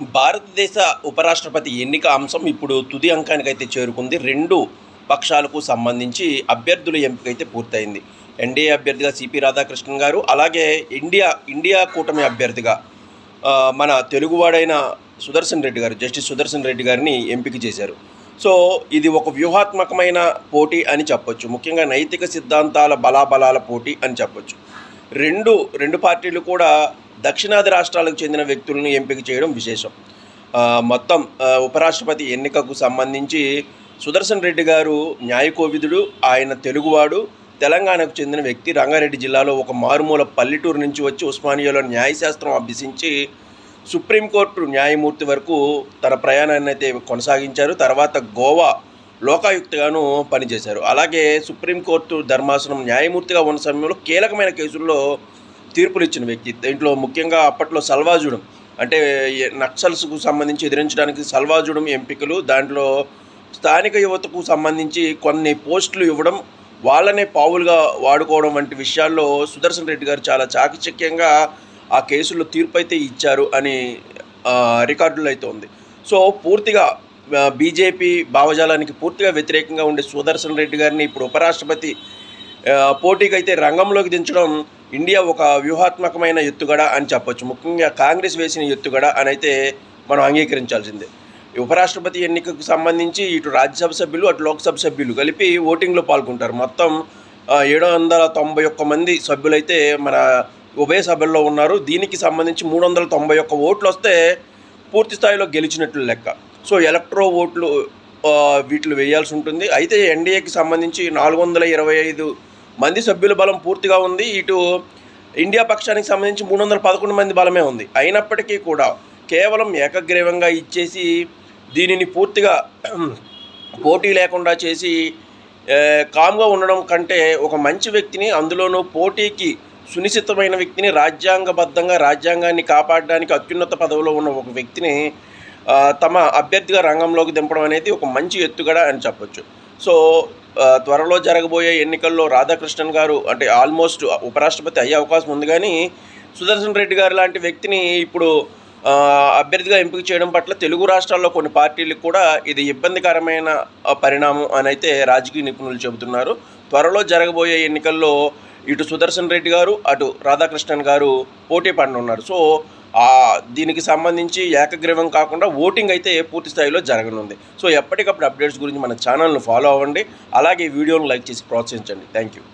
భారతదేశ ఉపరాష్ట్రపతి ఎన్నిక అంశం ఇప్పుడు తుది అంకానికైతే చేరుకుంది. రెండు పక్షాలకు సంబంధించి అభ్యర్థుల ఎంపిక అయితే పూర్తయింది. ఎన్డీఏ అభ్యర్థిగా సిపి రాధాకృష్ణన్ గారు అలాగే ఇండియా ఇండియా కూటమి అభ్యర్థిగా మన తెలుగువాడైన సుదర్శన్ రెడ్డి గారు జస్టిస్ సుదర్శన్ రెడ్డి గారిని ఎంపిక చేశారు. సో ఇది ఒక వ్యూహాత్మకమైన పోటీ అని చెప్పొచ్చు. ముఖ్యంగా నైతిక సిద్ధాంతాల బలాబలాల పోటీ అని చెప్పొచ్చు. రెండు రెండు పార్టీలు కూడా దక్షిణాది రాష్ట్రాలకు చెందిన వ్యక్తులను ఎంపిక చేయడం విశేషం. మొత్తం ఉపరాష్ట్రపతి ఎన్నికకు సంబంధించి సుదర్శన్ రెడ్డి గారు న్యాయకోవిదుడు ఆయన తెలుగువాడు తెలంగాణకు చెందిన వ్యక్తి. రంగారెడ్డి జిల్లాలో ఒక మారుమూల పల్లెటూరు నుంచి వచ్చి ఉస్మానియాలో న్యాయశాస్త్రం అభ్యసించి సుప్రీంకోర్టు న్యాయమూర్తి వరకు తన ప్రయాణాన్ని అయితే కొనసాగించారు. తర్వాత గోవా లోకాయుక్తగాను పనిచేశారు. అలాగే సుప్రీంకోర్టు ధర్మాసనం న్యాయమూర్తిగా ఉన్న సమయంలో కీలకమైన కేసుల్లో తీర్పులు ఇచ్చిన వ్యక్తి. దీంట్లో ముఖ్యంగా అప్పట్లో సల్వాజుడం. అంటే నక్సల్స్కు సంబంధించి ఎదిరించడానికి సల్వాజుడం ఎంపికలు దాంట్లో స్థానిక యువతకు సంబంధించి కొన్ని పోస్టులు ఇవ్వడం వాళ్ళనే పావులుగా వాడుకోవడం వంటి విషయాల్లో సుదర్శన్ రెడ్డి గారు చాలా చాకచక్యంగా ఆ కేసుల్లో తీర్పు అయితే ఇచ్చారు అని రికార్డులు రికార్డులో అయితే ఉంది. సో పూర్తిగా బీజేపీ భావజాలానికి పూర్తిగా వ్యతిరేకంగా ఉండే సుదర్శన్ రెడ్డి గారిని ఇప్పుడు ఉపరాష్ట్రపతి పోటీకైతే పోటీకి అయితే రంగంలోకి దించడం ఇండియా ఒక వ్యూహాత్మకమైన ఎత్తుగడ అని చెప్పొచ్చు. ముఖ్యంగా కాంగ్రెస్ వేసిన ఎత్తుగడ అని అయితే మనం అంగీకరించాల్సిందే. ఉపరాష్ట్రపతి ఎన్నికకు సంబంధించి ఇటు రాజ్యసభ సభ్యులు అటు లోక్సభ సభ్యులు కలిపి ఓటింగ్లో పాల్గొంటారు. మొత్తం ఏడు వందల తొంభై ఒక్క మంది సభ్యులైతే మన ఉభయ సభల్లో ఉన్నారు. దీనికి సంబంధించి మూడు వందల తొంభై ఒక్క ఓట్లు వస్తే పూర్తి స్థాయిలో గెలిచినట్లు లెక్క. సో ఎలక్ట్రో ఓట్లు వీటిలో వేయాల్సి ఉంటుంది. అయితే ఎన్డీఏకి సంబంధించి నాలుగు వందల ఇరవై ఐదు మంది సభ్యుల బలం పూర్తిగా ఉంది. ఇటు ఇండియా పక్షానికి సంబంధించి మూడు వందల పదకొండు మంది బలమే ఉంది. అయినప్పటికీ కూడా కేవలం ఏకగ్రీవంగా ఇచ్చేసి దీనిని పూర్తిగా పోటీ లేకుండా చేసి కామ్గా ఉండడం కంటే ఒక మంచి వ్యక్తిని అందులోనూ పోటీకి సునిశ్చితమైన వ్యక్తిని రాజ్యాంగబద్ధంగా రాజ్యాంగాన్ని కాపాడడానికి అత్యున్నత పదవిలో ఉన్న ఒక వ్యక్తిని తమ అభ్యర్థిగా రంగంలోకి దింపడం అనేది ఒక మంచి ఎత్తుగడ అని చెప్పొచ్చు. సో త్వరలో జరగబోయే ఎన్నికల్లో రాధాకృష్ణన్ గారు అంటే ఆల్మోస్ట్ ఉపరాష్ట్రపతి అయ్యే అవకాశం ఉంది కానీ సుదర్శన్ రెడ్డి గారు లాంటి వ్యక్తిని ఇప్పుడు అభ్యర్థిగా ఎంపిక చేయడం పట్ల తెలుగు రాష్ట్రాల్లో కొన్ని పార్టీలకు కూడా ఇది ఇబ్బందికరమైన పరిణామం అని అయితే రాజకీయ నిపుణులు చెబుతున్నారు. త్వరలో జరగబోయే ఎన్నికల్లో ఇటు సుదర్శన్ రెడ్డి గారు అటు రాధాకృష్ణన్ గారు పోటీ పడనున్నారు. సో దీనికి సంబంధించి ఏకగ్రీవం కాకుండా ఓటింగ్ అయితే పూర్తి స్థాయిలో జరగనుంది. సో ఎప్పటికప్పుడు అప్డేట్స్ గురించి మన ఛానల్ను ఫాలో అవ్వండి. అలాగే వీడియోను లైక్ చేసి ప్రోత్సహించండి. Thank you